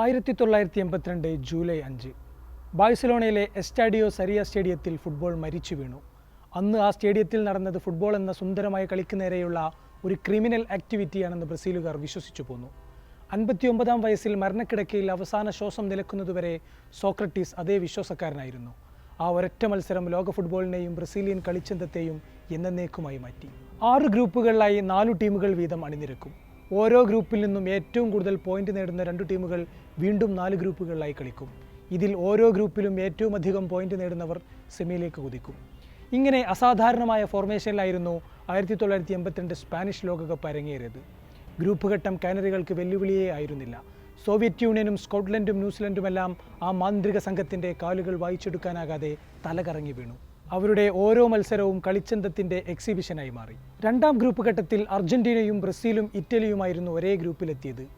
ആയിരത്തി തൊള്ളായിരത്തി എൺപത്തിരണ്ട് ജൂലൈ അഞ്ച്. ബാഴ്സലോണയിലെ എസ്റ്റാഡിയോ സരിയ സ്റ്റേഡിയത്തിൽ ഫുട്ബോൾ മരിച്ചു വീണു. അന്ന് ആ സ്റ്റേഡിയത്തിൽ നടന്നത് ഫുട്ബോൾ എന്ന സുന്ദരമായ കളിക്ക് നേരെയുള്ള ഒരു ക്രിമിനൽ ആക്ടിവിറ്റിയാണെന്ന് ബ്രസീലുകാർ വിശ്വസിച്ചു പോന്നു. അൻപത്തിയൊമ്പതാം വയസ്സിൽ മരണക്കിടക്കയിൽ അവസാന ശ്വാസം നിലക്കുന്നതുവരെ സോക്രട്ടീസ് അതേ വിശ്വാസക്കാരനായിരുന്നു. ആ ഒരൊറ്റ മത്സരം ലോക ഫുട്ബോളിനെയും ബ്രസീലിയൻ കളിച്ചന്തത്തെയും എന്നേക്കുമായി മാറ്റി. ആറ് ഗ്രൂപ്പുകളിലായി നാലു ടീമുകൾ വീതം അണിനിരക്കും. ഓരോ ഗ്രൂപ്പിൽ നിന്നും ഏറ്റവും കൂടുതൽ പോയിന്റ് നേടുന്ന രണ്ട് ടീമുകൾ വീണ്ടും നാല് ഗ്രൂപ്പുകളിലായി കളിക്കും. ഇതിൽ ഓരോ ഗ്രൂപ്പിലും ഏറ്റവും അധികം പോയിന്റ് നേടുന്നവർ സെമിയിലേക്ക് കുതിക്കും. ഇങ്ങനെ അസാധാരണമായ ഫോർമേഷനിലായിരുന്നു ആയിരത്തി തൊള്ളായിരത്തി എൺപത്തിരണ്ട് സ്പാനിഷ് ലോകകപ്പ് അരങ്ങേറിയത്. ഗ്രൂപ്പ് ഘട്ടം കാനറികൾക്ക് വെല്ലുവിളിയേ ആയിരുന്നില്ല. സോവിയറ്റ് യൂണിയനും സ്കോട്ട്ലൻഡും ന്യൂസിലൻഡുമെല്ലാം ആ മാന്ത്രിക സംഘത്തിന്റെ കാലുകൾ വായിച്ചെടുക്കാനാകാതെ തലകറങ്ങി വീണു. അവരുടെ ഓരോ മത്സരവും കളിച്ചന്തത്തിന്റെ എക്സിബിഷനായി മാറി. രണ്ടാം ഗ്രൂപ്പ് ഘട്ടത്തിൽ അർജന്റീനയും ബ്രസീലും ഇറ്റലിയുമായിരുന്നു ഒരേ ഗ്രൂപ്പിലെത്തിയത്.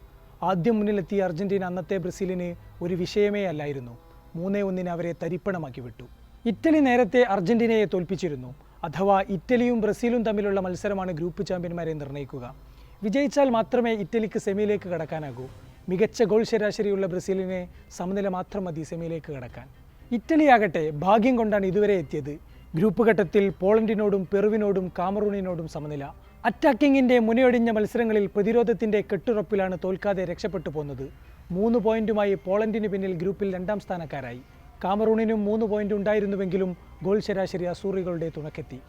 ആദ്യം മുന്നിലെത്തിയ അർജന്റീന അന്നത്തെ ബ്രസീലിന് ഒരു വിഷയമേ അല്ലായിരുന്നു. മൂന്നേ ഒന്നിന് അവരെ തരിപ്പണമാക്കി വിട്ടു. ഇറ്റലി നേരത്തെ അർജന്റീനയെ തോൽപ്പിച്ചിരുന്നു. അഥവാ ഇറ്റലിയും ബ്രസീലും തമ്മിലുള്ള മത്സരമാണ് ഗ്രൂപ്പ് ചാമ്പ്യന്മാരെ നിർണയിക്കുക വിജയിച്ചാൽ മാത്രമേ ഇറ്റലിക്ക് സെമിയിലേക്ക് കടക്കാനാകൂ. മികച്ച ഗോൾ ശരാശരിയുള്ള ബ്രസീലിനെ സമനില മാത്രം മതി സെമിയിലേക്ക് കടക്കാൻ. ഇറ്റലിയാകട്ടെ ഭാഗ്യം കൊണ്ടാണ് ഇതുവരെ എത്തിയത്. ഗ്രൂപ്പ് ഘട്ടത്തിൽ പോളണ്ടിനോടും പെറുവിനോടും കാമറൂണിനോടും സമനില. അറ്റാക്കിങ്ങിന്റെ മുനയൊടിഞ്ഞ മത്സരങ്ങളിൽ പ്രതിരോധത്തിന്റെ കെട്ടുറപ്പിലാണ് തോൽക്കാതെ രക്ഷപ്പെട്ടു പോന്നത്. മൂന്ന് പോയിന്റുമായി പോളണ്ടിന് പിന്നിൽ ഗ്രൂപ്പിൽ രണ്ടാം സ്ഥാനക്കാരായി. കാമറൂണിനും മൂന്ന് പോയിന്റ് ഉണ്ടായിരുന്നുവെങ്കിലും ഗോൾ ശരാശരി അസൂറികളുടെ തുണക്കെത്തി.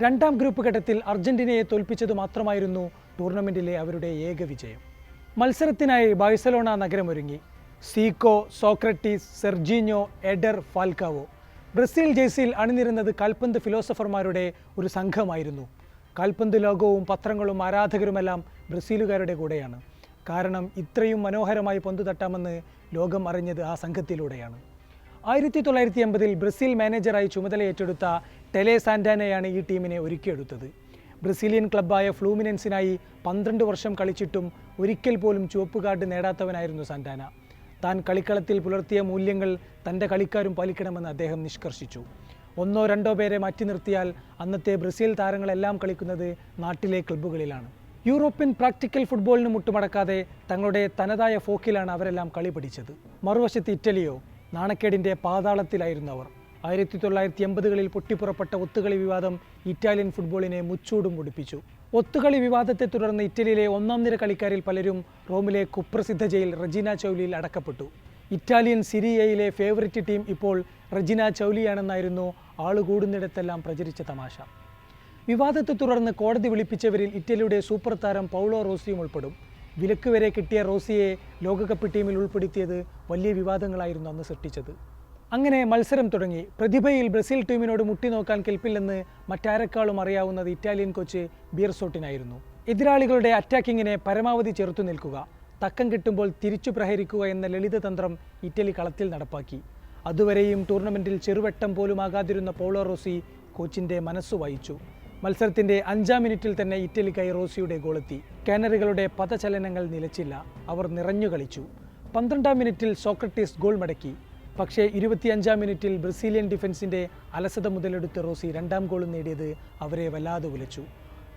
രണ്ടാം ഗ്രൂപ്പ് ഘട്ടത്തിൽ അർജന്റീനയെ തോൽപ്പിച്ചത് മാത്രമായിരുന്നു ടൂർണമെന്റിലെ അവരുടെ ഏക വിജയം. മത്സരത്തിനായി Barcelona നഗരമൊരുങ്ങി. Zico Socrates Serginho Eder Falcao. Brazil ജേഴ്സിയിൽ അണിനിരുന്നത് കാൽപന്ത് ഫിലോസഫർമാരുടെ ഒരു സംഘമായിരുന്നു. കാൽപന്ത് ലോകവും പത്രങ്ങളും ആരാധകരുമെല്ലാം ബ്രസീലുകാരുടെ കൂടെയാണ്. കാരണം ഇത്രയും മനോഹരമായി പന്തു തട്ടാമെന്ന് ലോകം അറിഞ്ഞത് ആ സംഘത്തിലൂടെയാണ്. ആയിരത്തി തൊള്ളായിരത്തി എൺപതിൽ ബ്രസീൽ മാനേജറായി ചുമതല ഏറ്റെടുത്ത ടെലെ സാന്റാനയാണ് ഈ ടീമിനെ ഒരുക്കിയെടുത്തത്. ബ്രസീലിയൻ ക്ലബ്ബായ ഫ്ലൂമിനൻസിനായി പന്ത്രണ്ട് വർഷം കളിച്ചിട്ടും ഒരിക്കൽ പോലും ചുവപ്പ് കാർഡ് നേടാത്തവനായിരുന്നു സാന്റാന. താൻ കളിക്കളത്തിൽ പുലർത്തിയ മൂല്യങ്ങൾ തന്റെ കളിക്കാരും പാലിക്കണമെന്ന് അദ്ദേഹം നിഷ്കർഷിച്ചു. ഒന്നോ രണ്ടോ പേരെ മാറ്റി നിർത്തിയാൽ അന്നത്തെ ബ്രസീൽ താരങ്ങളെല്ലാം കളിക്കുന്നത് നാട്ടിലെ ക്ലബ്ബുകളിലാണ്. യൂറോപ്യൻ പ്രാക്ടിക്കൽ ഫുട്ബോളിന് മുട്ടുമടക്കാതെ തങ്ങളുടെ തനതായ ഫോക്കിലാണ് അവരെല്ലാം കളി പഠിച്ചത് മറുവശത്ത് ഇറ്റലിയോ നാണക്കേടിന്റെ പാതാളത്തിലായിരുന്നു അവർ. ആയിരത്തി തൊള്ളായിരത്തി എൺപതുകളിൽ പൊട്ടിപ്പുറപ്പെട്ട ഒത്തുകളി വിവാദം ഇറ്റാലിയൻ ഫുട്ബോളിനെ മുച്ചൂടും പൊടിപ്പിച്ചു ഒത്തുകളി വിവാദത്തെ തുടർന്ന് ഇറ്റലിയിലെ ഒന്നാം നിര കളിക്കാരിൽ പലരും റോമിലെ കുപ്രസിദ്ധ ജയിൽ റജീന ചൗലിയിൽ അടക്കപ്പെട്ടു. ഇറ്റാലിയൻ സിരിയയിലെ ഫേവറിറ്റ് ടീം ഇപ്പോൾ റജീന ചൗലിയാണെന്നായിരുന്നു ആളുകൂടുന്നിടത്തെല്ലാം പ്രചരിച്ച തമാശ. വിവാദത്തെ തുടർന്ന് കോടതി വിളിപ്പിച്ചവരിൽ ഇറ്റലിയുടെ സൂപ്പർ താരം പൗളോ റോസിയും ഉൾപ്പെടും. വിലക്ക് വരെ കിട്ടിയ റോസിയെ ലോകകപ്പ് ടീമിൽ ഉൾപ്പെടുത്തിയത് വലിയ വിവാദങ്ങളായിരുന്നു അന്ന് സൃഷ്ടിച്ചത്. അങ്ങനെ മത്സരം തുടങ്ങി. പ്രതിഭയിൽ ബ്രസീൽ ടീമിനോട് മുട്ടി നോക്കാൻ കെൽപ്പില്ലെന്ന് മറ്റാരെക്കാളും അറിയാവുന്നത് ഇറ്റാലിയൻ കോച്ച് ബിയർസോട്ടിനായിരുന്നു. എതിരാളികളുടെ അറ്റാക്കിങ്ങിനെ പരമാവധി ചെറുത്തു നിൽക്കുക. തക്കം കിട്ടുമ്പോൾ തിരിച്ചു പ്രഹരിക്കുക എന്ന ലളിത തന്ത്രം ഇറ്റലി കളത്തിൽ നടപ്പാക്കി. അതുവരെയും ടൂർണമെന്റിൽ ചെറുവട്ടം പോലും ആകാതിരുന്ന പോളോ റോസി കോച്ചിന്റെ മനസ്സ് വായിച്ചു. മത്സരത്തിന്റെ അഞ്ചാം മിനിറ്റിൽ തന്നെ ഇറ്റലിക്കായി റോസിയുടെ ഗോളെത്തി. കാനറികളുടെ പദചലനങ്ങൾ നിലച്ചില്ല. അവർ നിറഞ്ഞു കളിച്ചു. പന്ത്രണ്ടാം മിനിറ്റിൽ സോക്രട്ടീസ് ഗോൾ മടക്കി. പക്ഷേ ഇരുപത്തിയഞ്ചാം മിനിറ്റിൽ ബ്രസീലിയൻ ഡിഫൻസിന്റെ അലസത മുതലെടുത്ത് റോസി രണ്ടാം ഗോൾ നേടിയത് അവരെ വല്ലാതെ ഉലച്ചു.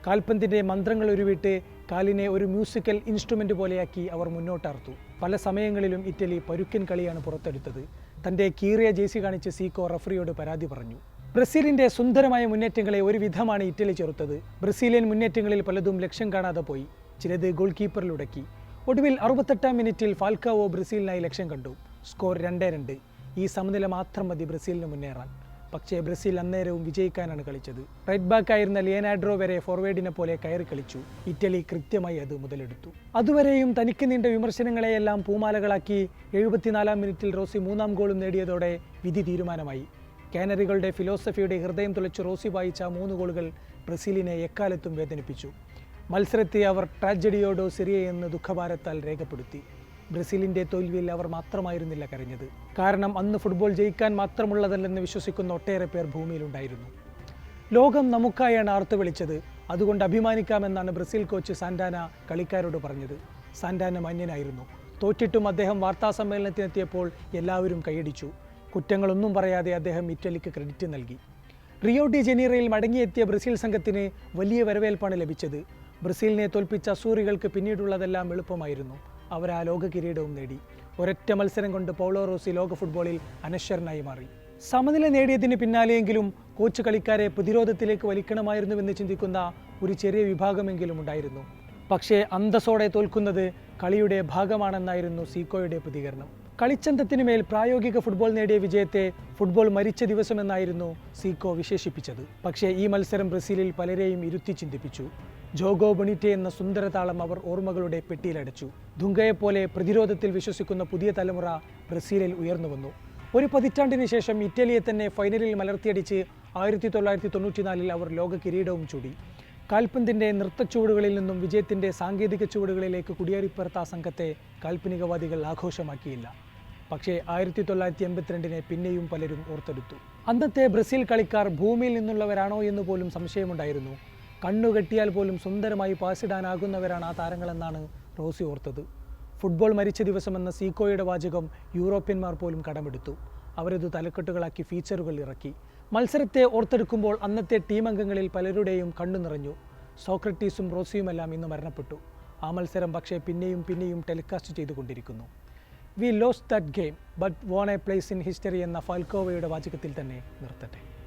കാൽപന്തിന്റെ മന്ത്രങ്ങൾ ഉരുവിട്ട് കാലിനെ ഒരു മ്യൂസിക്കൽ ഇൻസ്ട്രുമെന്റ് പോലെയാക്കി അവർ മുന്നോട്ടർത്തു പല സമയങ്ങളിലും ഇറ്റലി പരുക്കൻ കളിയാണ് പുറത്തെടുത്തത്. തന്റെ കീറിയ ജേസി കാണിച്ച് സീക്കോ റഫറിയോട് പരാതി പറഞ്ഞു. ബ്രസീലിന്റെ സുന്ദരമായ മുന്നേറ്റങ്ങളെ ഒരു വിധമാണ് ഇറ്റലി ചെറുത്തത്. ബ്രസീലിയൻ മുന്നേറ്റങ്ങളിൽ പലതും ലക്ഷ്യം കാണാതെ പോയി. ചിലത് ഗോൾ കീപ്പറിലുടക്കി ഒടുവിൽ അറുപത്തെട്ടാം മിനിറ്റിൽ ഫാൽക്കാവോ ബ്രസീലിനായി ലക്ഷ്യം കണ്ടു. സ്കോർ രണ്ടേ രണ്ട്. ഈ സമനില മാത്രം മതി ബ്രസീലിന് മുന്നേറാൻ. പക്ഷേ ബ്രസീൽ അന്നേരവും വിജയിക്കാനാണ് കളിച്ചത്. റൈറ്റ് ബാക്ക് ആയിരുന്ന ലിയനാഡ്രോ വരെ ഫോർവേഡിനെ പോലെ കയറി കളിച്ചു. ഇറ്റലി കൃത്യമായി അത് മുതലെടുത്തു. അതുവരെയും തനിക്ക് നീണ്ട വിമർശനങ്ങളെയെല്ലാം പൂമാലകളാക്കി എഴുപത്തിനാലാം മിനിറ്റിൽ റോസി മൂന്നാം ഗോളും നേടിയതോടെ വിധി തീരുമാനമായി. കാനറികളുടെ ഫിലോസഫിയുടെ ഹൃദയം തുളച്ച് റോസി വായിച്ച മൂന്ന് ഗോളുകൾ ബ്രസീലിനെ എക്കാലത്തും വേദനിപ്പിച്ചു. മത്സരത്തെ അവർ ട്രാജഡിയോടോ സിറിയ എന്ന് ദുഃഖഭാരത്താൽ രേഖപ്പെടുത്തി. ബ്രസീലിന്റെ തോൽവിയിൽ അവർ മാത്രമായിരുന്നില്ല കരഞ്ഞത്. കാരണം അന്ന് ഫുട്ബോൾ ജയിക്കാൻ മാത്രമുള്ളതല്ലെന്ന് വിശ്വസിക്കുന്ന ഒട്ടേറെ പേർ ഭൂമിയിലുണ്ടായിരുന്നു. ലോകം നമുക്കായാണ് ആർത്തു വിളിച്ചത്. അതുകൊണ്ട് അഭിമാനിക്കാമെന്നാണ് ബ്രസീൽ കോച്ച് സാന്റാന കളിക്കാരോട് പറഞ്ഞത്. സാന്റാന മന്യനായിരുന്നു. തോറ്റിട്ടും അദ്ദേഹം വാർത്താസമ്മേളനത്തിനെത്തിയപ്പോൾ എല്ലാവരും കൈയടിച്ചു. കുറ്റങ്ങളൊന്നും പറയാതെ അദ്ദേഹം ഇറ്റലിക്ക് ക്രെഡിറ്റ് നൽകി. റിയോ ഡി ജനീറയിൽ മടങ്ങിയെത്തിയ ബ്രസീൽ സംഘത്തിന് വലിയ വരവേൽപ്പാണ് ലഭിച്ചത്. ബ്രസീലിനെ തോൽപ്പിച്ച അസൂറികൾക്ക് പിന്നീടുള്ളതെല്ലാം എളുപ്പമായിരുന്നു. അവർ ആ ലോക കിരീടവും നേടി. ഒരൊറ്റ മത്സരം കൊണ്ട് പൗളോ റോസി ലോക ഫുട്ബോളിൽ അനശ്വരനായി മാറി. സമനില നേടിയതിന് പിന്നാലെയെങ്കിലും കോച്ച് കളിക്കാരെ പ്രതിരോധത്തിലേക്ക് വലിക്കണമായിരുന്നുവെന്ന് ചിന്തിക്കുന്ന ഒരു ചെറിയ വിഭാഗമെങ്കിലും ഉണ്ടായിരുന്നു. പക്ഷേ അന്തസ്സോടെ തോൽക്കുന്നത് കളിയുടെ ഭാഗമാണെന്നായിരുന്നു സീക്കോയുടെ പ്രതികരണം. കളിച്ചന്തത്തിനു മേൽ പ്രായോഗിക ഫുട്ബോൾ നേടിയ വിജയത്തെ ഫുട്ബോൾ മരിച്ച ദിവസമെന്നായിരുന്നു സീക്കോ വിശേഷിപ്പിച്ചത്. പക്ഷേ ഈ മത്സരം ബ്രസീലിൽ പലരെയും ഇരുത്തി ചിന്തിപ്പിച്ചു. ജോഗോ ബണിറ്റെ എന്ന സുന്ദരതാളം അവർ ഓർമ്മകളുടെ പെട്ടിയിലടച്ചു. ദുങ്കയെപ്പോലെ പ്രതിരോധത്തിൽ വിശ്വസിക്കുന്ന പുതിയ തലമുറ ബ്രസീലിൽ ഉയർന്നു വന്നു. ഒരു പതിറ്റാണ്ടിന് ശേഷം ഇറ്റലിയെ തന്നെ ഫൈനലിൽ മലർത്തിയടിച്ച് ആയിരത്തി തൊള്ളായിരത്തി തൊണ്ണൂറ്റിനാലിൽ അവർ ലോക കിരീടവും ചൂടി. കാൽപന്തിന്റെ നൃത്തച്ചുവടുകളിൽ നിന്നും വിജയത്തിന്റെ സാങ്കേതിക ചുവടുകളിലേക്ക് കുടിയേറിപ്പുറത്ത സംഘത്തെ കാൽപ്പനികവാദികൾ ആഘോഷമാക്കിയില്ല. പക്ഷേ ആയിരത്തി തൊള്ളായിരത്തി എൺപത്തിരണ്ടിനെ പിന്നെയും പലരും ഓർത്തെടുത്തു. അന്നത്തെ ബ്രസീൽ കളിക്കാർ ഭൂമിയിൽ നിന്നുള്ളവരാണോ എന്ന് പോലും സംശയമുണ്ടായിരുന്നു. കണ്ണുകെട്ടിയാൽ പോലും സുന്ദരമായി പാസിടാനാകുന്നവരാണ് ആ താരങ്ങളെന്നാണ് റോസി ഓർത്തത്. ഫുട്ബോൾ മരിച്ച ദിവസമെന്ന സീക്കോയുടെ വാചകം യൂറോപ്യന്മാർ പോലും കടമെടുത്തു. അവരത് തലക്കെട്ടുകളാക്കി ഫീച്ചറുകൾ ഇറക്കി. മത്സരത്തെ ഓർത്തെടുക്കുമ്പോൾ അന്നത്തെ ടീം അംഗങ്ങളിൽ പലരുടെയും കണ്ണു നിറഞ്ഞു. സോക്രട്ടീസും റോസിയുമെല്ലാം ഇന്ന് മരണപ്പെട്ടു. ആ മത്സരം പക്ഷേ പിന്നെയും പിന്നെയും ടെലികാസ്റ്റ് ചെയ്തുകൊണ്ടിരിക്കുന്നു. We lost that game but won a place in history എന്ന ഫാൽക്കോവയുടെ വാചകത്തിൽ തന്നെ നിർത്തട്ടെ.